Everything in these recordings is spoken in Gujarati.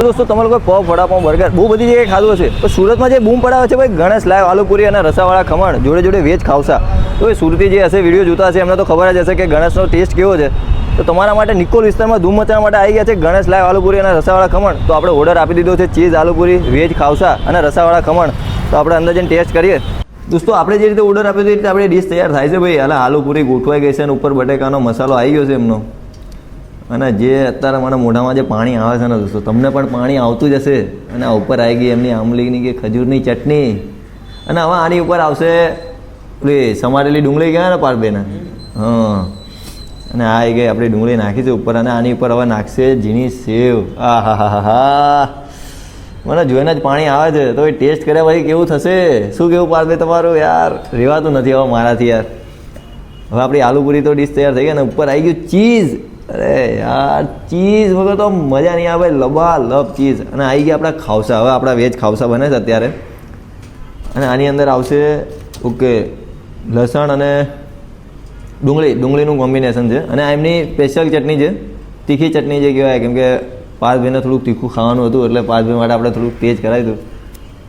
તો દોસ્તો, તમારે લોકો પફ, વડાપાઉં, બર્ગર, બહુ બધી જગ્યાએ ખાધું હશે. તો સુરતમાં જે બૂમ પડાવે છે ભાઈ, ગણેશ લાઈવ, આલુપુરી અને રસાવાળા ખમણ, જોડે જોડે વેજ ખાવસા. તો એ સુરતી જે હશે, વીડિયો જોતા હશે, એમને તો ખબર જ હશે કે ગણેશનો ટેસ્ટ કેવો છે. તો તમારા માટે નિકોલ વિસ્તારમાં ધૂમ મચાવવા માટે આવી ગયા છે ગણેશ લાઈવ, આલુપુરી અને રસાવાળા ખમણ. તો આપણે ઓર્ડર આપી દીધો છે ચીઝ આલુપુરી, વેજ, ખાવસા અને રસાવાળા ખમણ. તો આપણે અંદર જઈને ટેસ્ટ કરીએ. દોસ્તો, આપણે જે રીતે ઓર્ડર આપ્યો એ રીતે આપણે ડીશ તૈયાર થાય છે ભાઈ. હાલ આલુપુરી ગોઠવાઈ ગઈ છે અને ઉપર બટેકાનો મસાલો આવી ગયો છે એમનો. અને જે અત્યારે મને મોઢામાં જે પાણી આવે છે ને દોસ્તો, તમને પણ પાણી આવતું જ હશે. અને આ ઉપર આવી ગઈ એમની આંબલીની કે ખજૂરની ચટણી. અને હવે આની ઉપર આવશે પેલી સમારેલી ડુંગળી ગયા ને પારબેના? હા. અને આ આવી ગઈ આપણી ડુંગળી નાખી છે ઉપર અને આની ઉપર હવે નાખશે ઝીણી સેવ. આ હા હા હા મને જોઈને જ પાણી આવે છે. તો એ ટેસ્ટ કર્યા પછી કેવું થશે? શું કેવું પારબે તમારું? યાર રહેવાતું નથી હવે મારાથી યાર. હવે આપણી આલુપુરી તો ડીશ તૈયાર થઈ ગઈ અને ઉપર આવી ગયું ચીઝ. અરે યાર, ચીઝ વગર તો મજા નહીં આવે લબા લબ ચીઝ. અને આવી ગયા આપણા ખાવસા. હવે આપણા વેજ ખાવસા બને છે અત્યારે. અને આની અંદર આવશે, ઓકે, લસણ અને ડુંગળી. ડુંગળીનું કોમ્બિનેશન છે. અને આ એમની સ્પેશિયલ ચટણી છે. તીખી ચટણી જે કહેવાય, કેમ કે પાર્થભાઈને થોડુંક તીખું ખાવાનું હતું, એટલે પાર્થભાઈ માટે આપણે થોડુંક તેજ કરાવી દઉં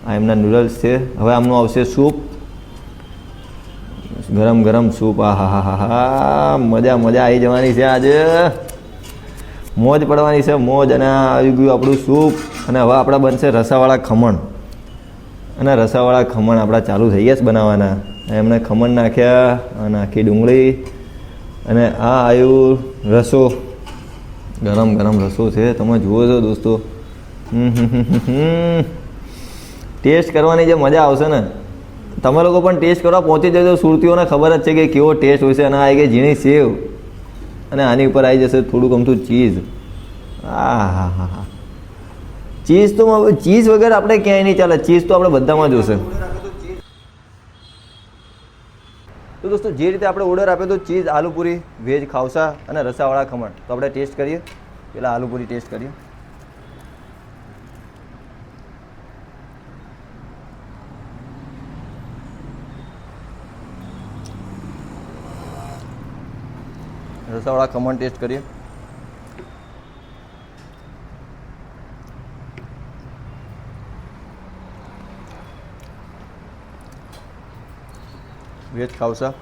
આ એમના નૂડલ્સ છે. હવે આમનું આવશે સૂપ ગરમ ગરમ સૂપ આ હા હા હા મજા મજા આવી જવાની છે આજે. મોજ પડવાની છે, મોજ. અને આવી ગયું આપણું સૂપ. અને હવે આપણા બનશે રસાવાળા ખમણ. અને રસાવાળા ખમણ આપણા ચાલુ થઈ ગયા છે બનાવવાના. એમણે ખમણ નાખ્યા અને આખી ડુંગળી. અને આ આવ્યું રસો. ગરમ ગરમ રસો છે. તમે જુઓ છો દોસ્તો. ટેસ્ટ કરવાની જે મજા આવશે ને તમે લોકો પણ ટેસ્ટ કરવા પહોંચી જજો. સુરતીઓને ખબર જ છે કે કેવો ટેસ્ટ હોય છે અને આવી ગઈ ઝીણી સેવ. અને આની ઉપર આવી જશે થોડુંક અમથું ચીઝ. આ હા હા હા ચીઝ તો ચીઝ વગર આપણે ક્યાંય નહીં ચાલે. ચીઝ તો આપણે બધામાં જોશે તો દોસ્તો, જે રીતે આપણે ઓર્ડર આપ્યો તો ચીઝ આલુપુરી વેજ ખાવસા અને રસાવાળા ખમણ. તો આપણે ટેસ્ટ કરીએ. પેલા આલુપુરી ટેસ્ટ કરીએ. રસાવાળા ખમણ ટેસ્ટ કરીએ. વેજ ખાવસા.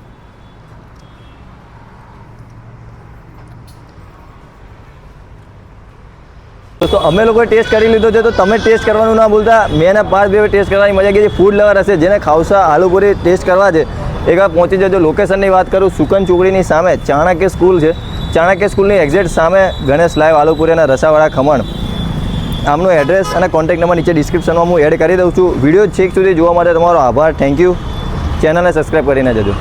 તો અમે લોકોએ ટેસ્ટ કરી લીધો છે, તો તમે ટેસ્ટ કરવાનું ના ભૂલતા. મેં એના પાંચ બે ટેસ્ટ કરવાની મજા કે જે ફૂડ લવર હશે, જેને ખાવસા આલુપુરી ટેસ્ટ કરવા છે એકવાર પહોંચી જજો. લોકેશનની વાત કરું, સુકન ચોકડીની સામે ચાણક્ય સ્કૂલ છે. ચાણક્ય સ્કૂલની એક્ઝેક્ટ સામે ગણેશ લાઈવ આલુપુરી અને રસાવાળા ખમણ. આમનું એડ્રેસ અને કોન્ટેક્ટ નંબર નીચે ડિસ્ક્રિપ્શનમાં હું એડ કરી દઉં છું. વીડિયો છેક સુધી જોવા માટે તમારો આભાર. થેન્ક યુ ચેનલને સબસ્ક્રાઈબ કરીને જજો.